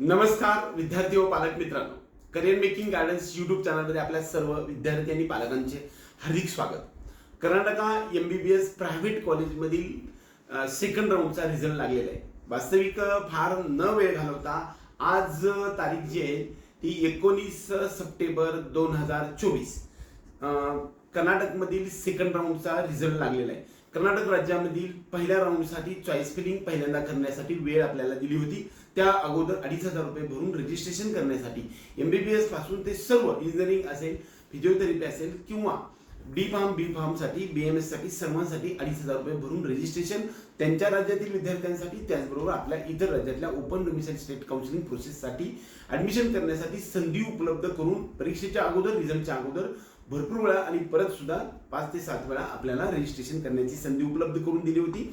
नमस्कार विद्यार्थी व पालक मित्रांनो. करिअर मेकिंग गार्डन्स युट्यूब चॅनलमध्ये आपल्या सर्व विद्यार्थी आणि पालकांचे हार्दिक स्वागत. Karnataka M B B S private कॉलेजमधील सेकंड राऊंडचा रिझल्ट लागलेला आहे. वास्तविक फार न वेळ घालवता आज तारीख जी आहे ती एकोणीस सप्टेंबर दोन हजार चोवीस. कर्नाटकमधील सेकंड राऊंडचा रिझल्ट लागलेला आहे. कर्नाटक राज्यामधील पहिल्या राऊंडसाठी चॉईस फिलिंग पहिल्यांदा करण्यासाठी वेळ आपल्याला दिली होती. त्या अगोदर अडीच हजार रुपये भरून रजिस्ट्रेशन करण्यासाठी. एमबीबीएसपासून ते सर्व इंजिनिअरिंग असेल फिजिओथेरपी असेल किंवा डी फार्म बी फार्मसाठी बी एम एससाठी सर्वांसाठी अडीच हजार रुपये भरून रजिस्ट्रेशन त्यांच्या राज्यातील विद्यार्थ्यांसाठी त्याचबरोबर आपल्या इतर राज्यातल्या ओपन डोमिसाईल स्टेट काउन्सिलिंग प्रोसेससाठी ऍडमिशन करण्यासाठी संधी उपलब्ध करून परीक्षेच्या अगोदर रिझल्टच्या अगोदर भरपूर वेळा आणि परत सुद्धा पाच ते सात वेळा आपल्याला रजिस्ट्रेशन करण्याची संधी उपलब्ध करून दिली होती.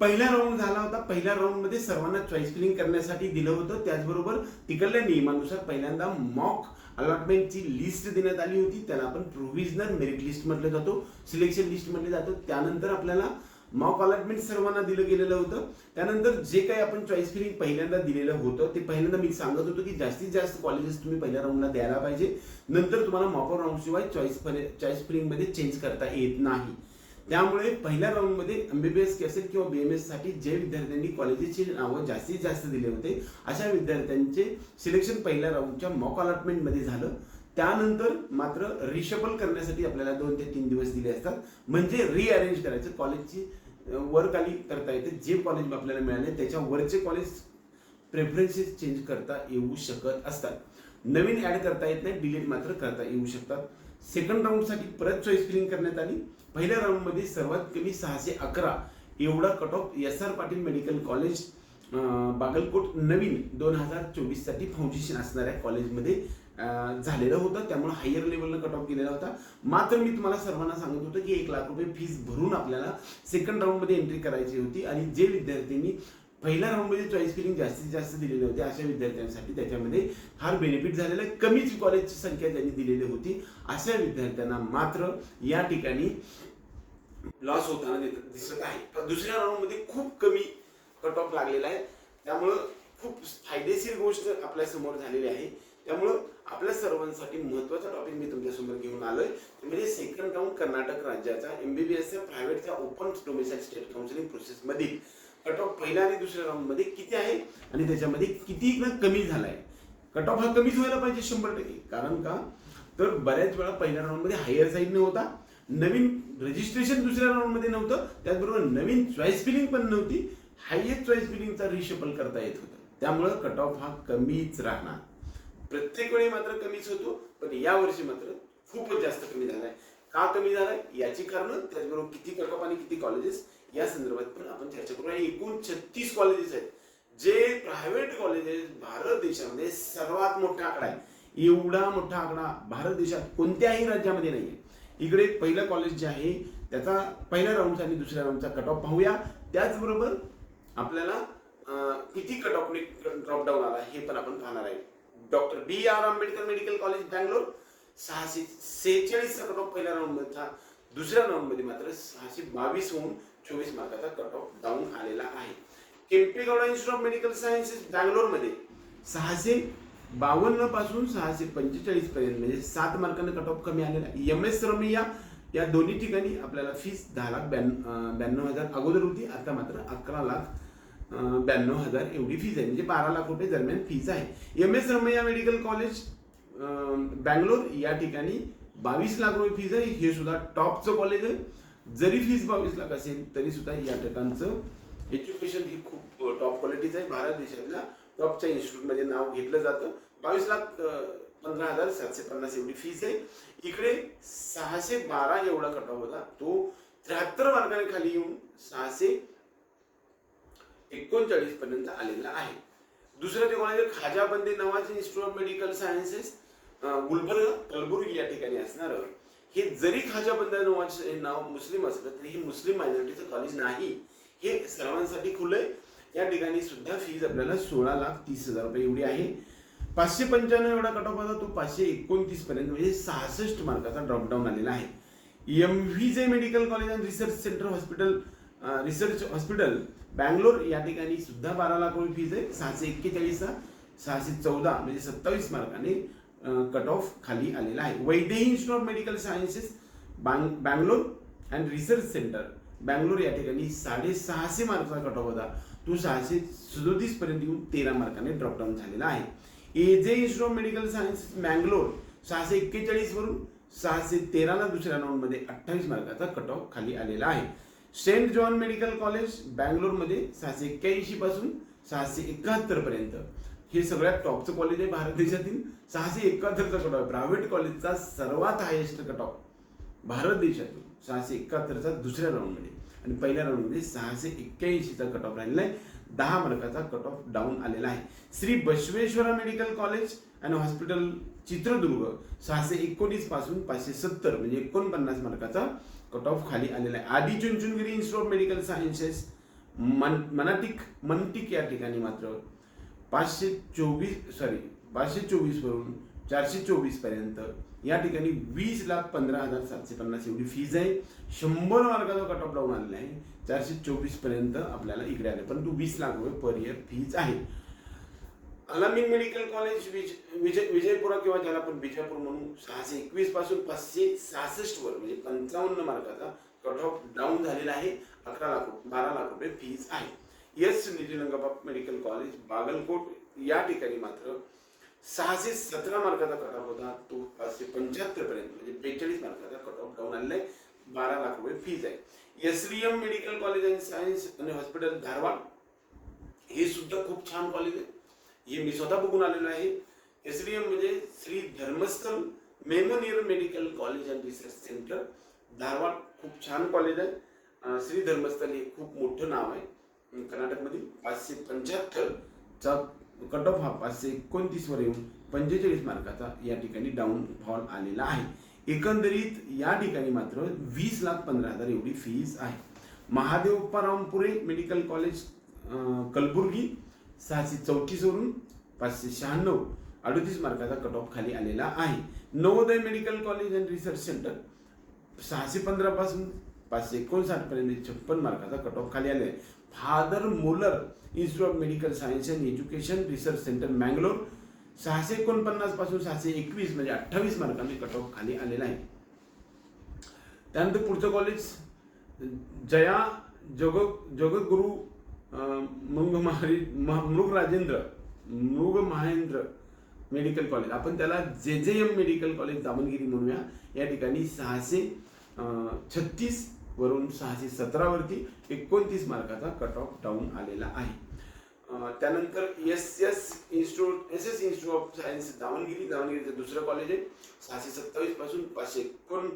पहिला राऊंड झाला होता. पहिल्या राऊंडमध्ये सर्वांना चॉईस फिलिंग करण्यासाठी दिलं होतं. त्याचबरोबर तिकडल्या नियमानुसार पहिल्यांदा मॉक अलॉटमेंटची लिस्ट देण्यात आली होती. त्याला आपण प्रोव्हिजनल मेरिट लिस्ट म्हटलं जातो सिलेक्शन लिस्ट म्हटलं जातो. त्यानंतर आपल्याला मॉक अलॉटमेंट सर्वांना दिलं गेलेलं होतं. त्यानंतर जे काही आपण चॉईस फिलिंग पहिल्यांदा दिलेलं होतं ते पहिल्यांदा मी सांगत होतो की जास्तीत जास्त कॉलेजेस तुम्ही पहिल्या राऊंडला द्यायला पाहिजे. नंतर तुम्हाला मॉक राऊंडशिवाय चॉईस चॉईस फिलिंगमध्ये चेंज करता येत नाही. त्यामुळे पहिल्या राऊंडमध्ये एमबीबीएस असेल किंवा बीएमएससाठी जे विद्यार्थ्यांनी कॉलेजेसची नावं जास्तीत जास्त दिले होते अशा विद्यार्थ्यांचे सिलेक्शन पहिल्या राऊंडच्या मॉक अलॉटमेंटमध्ये झालं. त्यानंतर मात्र रिशफल करण्यासाठी आपल्याला दोन ते तीन दिवस दिले असतात. म्हणजे रिअरेंज करायचं. कॉलेजची वर खाली करता येते जे कॉलेज आपल्याला मिळाले त्याच्या वरचे कॉलेज प्रेफरन्सेस चेंज करता येऊ शकत असतात. नवीन ऍड करता येत नाही डिलीट मात्र करता येऊ शकतात. सेकंड राऊंडसाठी परत चॉईस फिलिंग करण्यात आली. पहिल्या राऊंडमध्ये सर्वात कमी सहाशे अकरा एवढा cut off S R Patil medical college Bagalkot नवीन दोन हजार चोवीससाठी फाउंडेशन असणाऱ्या कॉलेजमध्ये झालेलं होतं. त्यामुळे हायर लेवलला कट ऑफ केलेला होता. मात्र मी तुम्हाला सर्वांना सांगत होतो की एक लाख रुपये फीस भरून आपल्याला सेकंड राऊंडमध्ये एंट्री करायची होती. आणि जे विद्यार्थ्यांनी पहिल्या राऊंडमध्ये चॉईस फिलिंग जास्तीत जास्त दिलेले होते अशा विद्यार्थ्यांसाठी त्याच्यामध्ये फार बेनिफिट झालेलं आहे. कमीच कॉलेजची संख्या त्यांनी दिलेली होती. अशा विद्यार्थ्यांना मात्र या ठिकाणी लॉस होताना दिसत आहे. दुसऱ्या राऊंडमध्ये खूप कमी कट ऑफ लागलेला आहे. त्यामुळं खूप फायदेशीर गोष्ट आपल्यासमोर झालेली आहे. त्यामुळं महत्त्वाचा टॉपिक मी तुमच्यासमोर घेऊन आलोय. म्हणजे सेकंड राऊंड कर्नाटक राज्याचा एमबीबीएसच्या प्रायव्हेटच्या open domicile state counselling process मधील कट ऑफ पहिल्या आणि दुसऱ्या राऊंडमध्ये किती आहे? आणि त्याच्यामध्ये किती कमी झालाय? कट ऑफ हा कमीच व्हायला पाहिजे शंभर टक्के. कारण का? तर बऱ्याच वेळा पहिल्या राऊंडमध्ये हायर साईड होता नवीन रजिस्ट्रेशन दुसऱ्या राऊंडमध्ये नव्हतं. त्याचबरोबर नवीन चॉईस फिलिंग पण नव्हती. हायएस्ट चॉईस फिलिंगचा रिशफल करता येत होतं. त्यामुळं कट ऑफ हा कमीच राहणार. प्रत्येक वेळी मात्र कमीच होतो पण या वर्षी मात्र खूपच जास्त कमी झालाय का कमी झालाय याची कारण त्याचबरोबर किती प्रकल्प आणि किती कॉलेजेस या संदर्भात पण आपण चर्चा करू. आणि एकूण छत्तीस कॉलेजेस आहेत जे प्रायव्हेट कॉलेजेस भारत देशामध्ये सर्वात मोठा आकडा आहे. एवढा मोठा आकडा भारत देशात कोणत्याही राज्यामध्ये नाहीये. इकडे पहिलं कॉलेज जे आहे त्याचा पहिल्या राऊंडचा आणि दुसऱ्या राऊंडचा कट ऑफ पाहूया. त्याचबरोबर आपल्याला किती कट ऑफ ड्रॉप डाऊन आला हे पण आपण पाहणार आहे. Doctor B R Ambedkar medical college Bangalore. सहाशे सेहेचाळीसचा कट ऑफ पहिल्या राऊंड दुसऱ्या राऊंडमध्ये मात्र सहाशे बावीस होऊन चोवीस मार्काचा कट ऑफ डाऊन आलेला आहे. Kempegowda institute of medical sciences बँगलोरमध्ये सहाशे बावन्नपासून सहाशे पंचेचाळीस पर्यंत म्हणजे सात मार्कानं कट ऑफ कमी आलेला आहे. एम एस रमैया या दोन्ही ठिकाणी आपल्याला फीस दहा लाख ब्याण्णव ब्याण्णव हजार अगोदर होती. आता मात्र अकरा लाख ब्याण्णव हजार एवढी फीज आहे. म्हणजे बारा लाख रुपये दरम्यान फीज आहे. M S Ramaiah medical college Bangalore या ठिकाणी बावीस लाख रुपये फीज आहे. हे सुद्धा टॉपचं कॉलेज आहे. जरी फीज बावीस लाख असेल तरी सुद्धा या ठिकाणचं एज्युकेशन ही खूप टॉप क्वालिटीचं आहे. भारत देशातल्या टॉपच्या इन्स्टिट्यूटमध्ये नाव घेतलं जातं. बावीस लाख पंधरा हजार सातशे पन्नास एवढी फीज आहे. इकडे सहाशे बारा एवढा कट ऑफ होता. तो त्र्याहत्तर मार्गाने खाली येऊन सहाशे एकोणचाळीस पर्यंत आलेला आहे. दुसरं ते कोणाचे? खाजाबंदी नावाचे Nawaz institute of medical sciences Gulbarga Kalaburagi या ठिकाणी असणार हे जरी खाजाबंदा नावाचे नवाज हे नाव मुस्लिम असलं तरी हे मुस्लिम मायनॉरिटीचं कॉलेज नाही. हे सर्वांसाठी खुलं या ठिकाणी सुद्धा फीज आपल्याला सोळा लाख तीस हजार रुपये एवढी आहे. पाचशे पंच्याण्णव एवढा कट ऑफ होता तो पाचशे एकोणतीस पर्यंत म्हणजे सहासष्ट मार्काचा ड्रॉपडाऊन आलेला आहे. M V J medical college and research centre hospital research hospital Bangalore या ठिकाणी सुद्धा बारा लाख रुपये फीज आहे. सहाशे एक्केचाळीसचा सहाशे चौदा म्हणजे सत्तावीस मार्काने कट ऑफ खाली आलेला आहे. Vaidehi institute of medical sciences बांग Bangalore and research centre Bangalore या ठिकाणी साडेसहाशे मार्कचा कट ऑफ होता. तो सहाशे सदोतीस पर्यंत येऊन तेरा मार्काने ड्रॉपडाऊन झालेला आहे. A J institute of medical science Mangalore सहाशे एक्केचाळीस वरून सहाशे तेराला दुसऱ्या राऊंडमध्ये अठ्ठावीस मार्काचा कट ऑफ खाली आलेला आहे. सेंट जॉन मेडिकल कॉलेज बँगलोरमध्ये सहाशे एक्क्याऐंशी पासून सहाशे एकाहत्तर पर्यंत. हे सगळ्यात टॉपचं कॉलेज आहे भारत देशातील. सहाशे एकाहत्तरचा कट ऑफ प्रायव्हेट कॉलेजचा सर्वात हायेस्ट कट ऑफ भारत देशातून सहाशे एकाहत्तरचा दुसऱ्या राऊंडमध्ये आणि पहिल्या राऊंडमध्ये सहाशे एक्क्याऐंशीचा कट ऑफ राहिलेला आहे. दहा मार्काचा कट ऑफ डाऊन आलेला आहे. श्री बसवेश्वरा मेडिकल कॉलेज आणि हॉस्पिटल चित्रदुर्ग सहाशे एकोणीसपासून पाचशे सत्तर म्हणजे एकोणपन्नास मार्काचा कट ऑफ खाली आलेला आहे. Adichunchanagiri institute of medical sciences मन मनाटिक मनटिक या ठिकाणी मात्र पाचशे चोवीस सॉरी पाचशे चोवीसवरून चारशे चोवीसपर्यंत या ठिकाणी वीस लाख पंधरा हजार सातशे पन्नास एवढी फीज आहे. शंभर मार्काचा कट ऑफ डाऊन आलेला आहे. चारशे चोवीसपर्यंत आपल्याला इकडे आले परंतु वीस लाख रुपये पर इयर फीज आहे. अलामीन मेडिकल कॉलेज विज विजय विजयपुरा किंवा ज्याला आपण बिजापूर म्हणून सहाशे एकवीसपासून पाचशे सहासष्ट वर म्हणजे पंचावन्न मार्काचा कट ऑफ डाऊन झालेला आहे. अकरा लाख रुपये बारा लाख रुपये फीज आहे. S Nijalingappa medical college Bagalkot या ठिकाणी मात्र सहाशे सतरा मार्काचा कट ऑफ होता. तो पाचशे पंच्याहत्तर पर्यंत म्हणजे बेचाळीस मार्काचा कट ऑफ डाऊन आलेला आहे बारा लाख रुपये फीज आहे. S D M medical college and science आणि हॉस्पिटल धारवाड हे सुद्धा खूप छान कॉलेज आहे. हे मी स्वतः बघून आलेलो आहे. एस डी एम म्हणजे Shri Dharmasthala memorial medical college and research centre. Dharwad खूप छान कॉलेज आहे. श्री धर्मस्थल हे खूप मोठं नाव आहे. कर्नाटकमधील पाचशे पंच्याहत्तरचा कट ऑफ हा पाचशे एकोणतीसवर येऊन पंचेचाळीस मार्काचा या ठिकाणी डाऊन फॉल आलेला आहे. एकंदरीत या ठिकाणी मात्र वीस लाख पंधरा हजार एवढी फीज आहे. महादेवप्पारामपुरे मेडिकल कॉलेज कलबुर्गी सहाशे चौतीसवरून पाचशे शहाण्णव अडतीस मार्काचा कट ऑफ खाली आलेला आहे. Navodaya medical college and research centre सहाशे पंधरापासून पाचशे एकोणसाठपर्यंत छप्पन मार्काचा कट ऑफ खाली आले Father Muller institute of medical science and education research centre Mangalore सहाशे एकोणपन्नासपासून सहाशे एकवीस म्हणजे अठ्ठावीस मार्कांनी कट ऑफ खाली आलेला आहे. त्यानंतर पुढचं कॉलेज जया जग जगद्गुरू मृग महारी महा- मृग राजेंद्र मृग महेंद्र मेडिकल कॉलेज. आपण त्याला जे जे एम मेडिकल कॉलेज दामनगिरी म्हणूया. या ठिकाणी सहाशे छत्तीस वरून सहाशे सतरावरती एकोणतीस मार्काचा कट ऑफ डाऊन आलेला आहे. त्यानंतर S S institute S S institute of science Davangere दावणगिरीचं दुसरं कॉलेज आहे. सहाशे सत्तावीसपासून पाचशे एकोण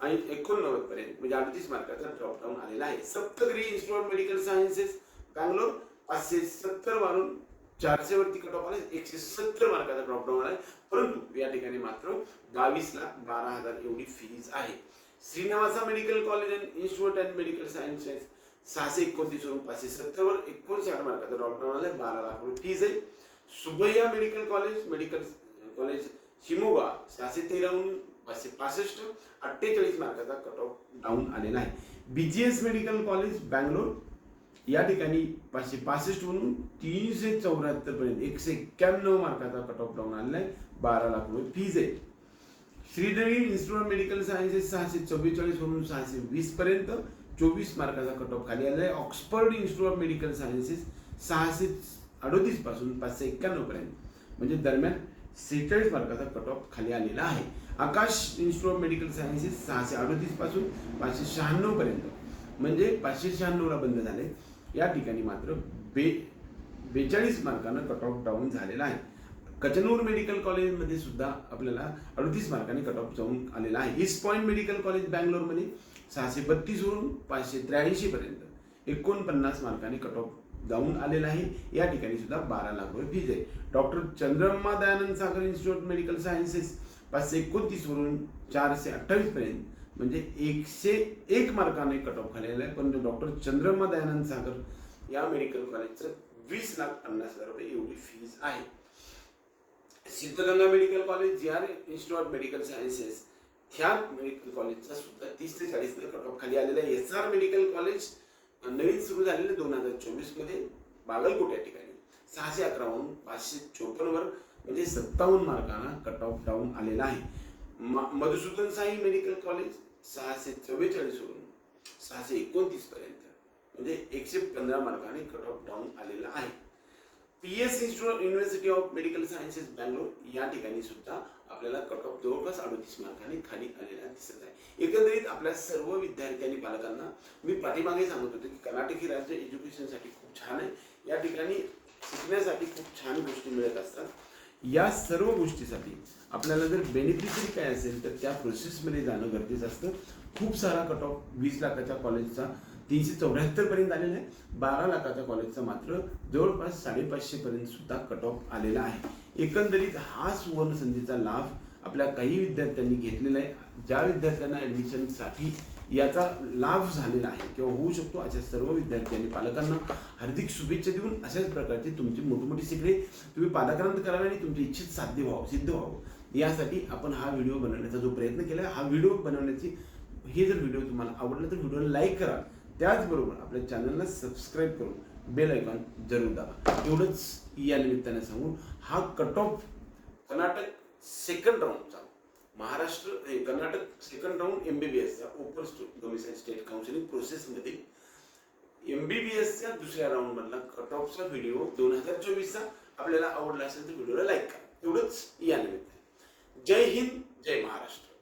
आणि एकोणनव्वद पर्यंत म्हणजे अडतीस मार्काचा ड्रॉप डाऊन आलेला आहे. Saptagiri institute of medical sciences Bangalore पाचशे सत्तर मारून चारशे वरती कट ऑफ आले एकशे सत्तर मार्काचा ड्रॉप डाऊन आहे परंतु या ठिकाणी मात्र बावीस लाख बारा हजार एवढी फीज आहे. Srinivasa medical college and institute and medical science सहाशे एकोणतीस वरून पाचशे सत्तर वर एकोणसाठ मार्काचा ड्रॉप डाऊन आला बारा लाख रुपये फीज आहे. Subbaiah medical college medical college Shimoga सहाशे तेराहून पाचशे पासष्ट अठ्ठेचाळीस मार्काचा कट ऑफ डाऊन आलेला आहे. बीजीएस मेडिकल कॉलेज बँगलोर या ठिकाणी पाचशे पासष्ट वरून तीनशे चौऱ्याहत्तर पर्यंत एकशे एक्क्याण्णव मार्काचा कट ऑफ लावून आलेला आहे. बारा लाख रुपये फीज आहे. Sridevi institute of medical sciences सहाशे चव्वेचाळीसवरून सहाशे वीस पर्यंत. चोवीस मार्काचा कट ऑफ खाली आलेला आहे. Oxford institute of medical sciences सहाशे अडोतीसपासून पाचशे एक्क्याण्णवपर्यंत म्हणजे दरम्यान सेहेचाळीस मार्काचा कट ऑफ खाली आलेला आहे. Akash institute of medical sciences सहाशे अडोतीसपासून पाचशे शहाण्णव पर्यंत. म्हणजे पाचशे शहाण्णवला बंद झाले या ठिकाणी मात्र बे बेचाळीस मार्कानं कट ऑफ डाऊन झालेला आहे. कचनूर मेडिकल कॉलेजमध्ये सुद्धा आपल्याला अडतीस मार्काने कट ऑफ जाऊन आलेला आहे. ईस्ट पॉईंट मेडिकल कॉलेज बँगलोरमध्ये सहाशे बत्तीसवरून पाचशे त्र्याऐंशी पर्यंत एकोणपन्नास मार्काने कट ऑफ जाऊन आलेला आहे. या ठिकाणी सुद्धा बारा लाख रुपये फीज आहे. Doctor Chandramma Dayanand Sagar institute medical sciences पाचशे एकोणतीसवरून चारशे अठ्ठावीसपर्यंत म्हणजे एकशे एक मार्काने कट ऑफ खालेला आहे. पण डॉक्टर चंद्रमा दयानंद सागर या मेडिकल कॉलेजचं वीस लाख पन्नास हजार रुपये एवढी फीज आहे. Siddaganga medical college G R institute of medical sciences ह्या मेडिकल कॉलेजचा सुद्धा तीस ते चाळीस कट ऑफ खाली आलेला आहे. एस आर मेडिकल कॉलेज नवीन सुरू झालेलं दोन हजार चोवीसमध्ये बागलकोट या ठिकाणी. सहाशे अकराहून पाचशे चोपन्नवर म्हणजे सत्तावन्न मार्कांना कट ऑफ डाऊन आलेला आहे. म- मधुसूदन साई मेडिकल कॉलेज सहाशे चव्वेचाळीस वरून सहाशे एकोणतीस पर्यंत म्हणजे एकशे पंधरा मार्काने कट ऑफ डाऊन आलेला आहे. P S institute university of medical sciences Bangalore या ठिकाणी सुद्धा आपल्याला कट ऑफ जवळपास अडतीस मार्काने खाली आलेला दिसत आहे. एकंदरीत आपल्या सर्व विद्यार्थी आणि पालकांना मी पाठीमागे सांगत होतो की कर्नाटक ही राज्य एज्युकेशनसाठी खूप छान आहे. या ठिकाणी शिकण्यासाठी खूप छान गोष्टी मिळत असतात. या सर्व गोष्टीसाठी आपल्याला जर बेनिफिशरी काय असेल तर त्या प्रोसेसमध्ये जाणं गरजेचं असतं. खूप सारा कट ऑफ वीस लाखाच्या कॉलेजचा तीनशे चौऱ्याहत्तरपर्यंत आलेला आहे. बारा लाखाच्या कॉलेजचा मात्र जवळपास साडेपाचशेपर्यंत सुद्धा कट ऑफ आलेला आहे. एकंदरीत हा सुवर्ण संधीचा लाभ आपल्या काही विद्यार्थ्यांनी घेतलेला आहे. ज्या विद्यार्थ्यांना ॲडमिशनसाठी याचा लाभ झालेला आहे किंवा होऊ शकतो अशा सर्व विद्यार्थ्यांनी पालकांना हार्दिक शुभेच्छा देऊन अशाच प्रकारचे तुमची मोठमोठी मोठी शिकणे तुम्ही पालकांना करावे आणि तुमची इच्छित साध्य व्हावं सिद्ध व्हावं. यासाठी आपण हा व्हिडिओ बनवण्याचा जो प्रयत्न केला हा व्हिडिओ बनवण्याची हे जर व्हिडिओ तुम्हाला आवडला तर व्हिडिओला लाईक करा. त्याचबरोबर आपल्या चॅनलला सबस्क्राईब करून बेल आयकॉन जरूर दाबा. एवढंच या निमित्ताने सांगून हा कट ऑफ कर्नाटक सेकंड राऊंडचा महाराष्ट्र हे Karnataka second round M B B एसचा open domicile state counselling प्रोसेसमध्ये एम बी बी एसच्या दुसऱ्या राऊंडमधला कट ऑफचा व्हिडिओ दोन हजार चोवीसचा आपल्याला आवडला असेल तर व्हिडिओला लाईक करा. एवढंच या निमित्ताने. जय हिंद जय महाराष्ट्र.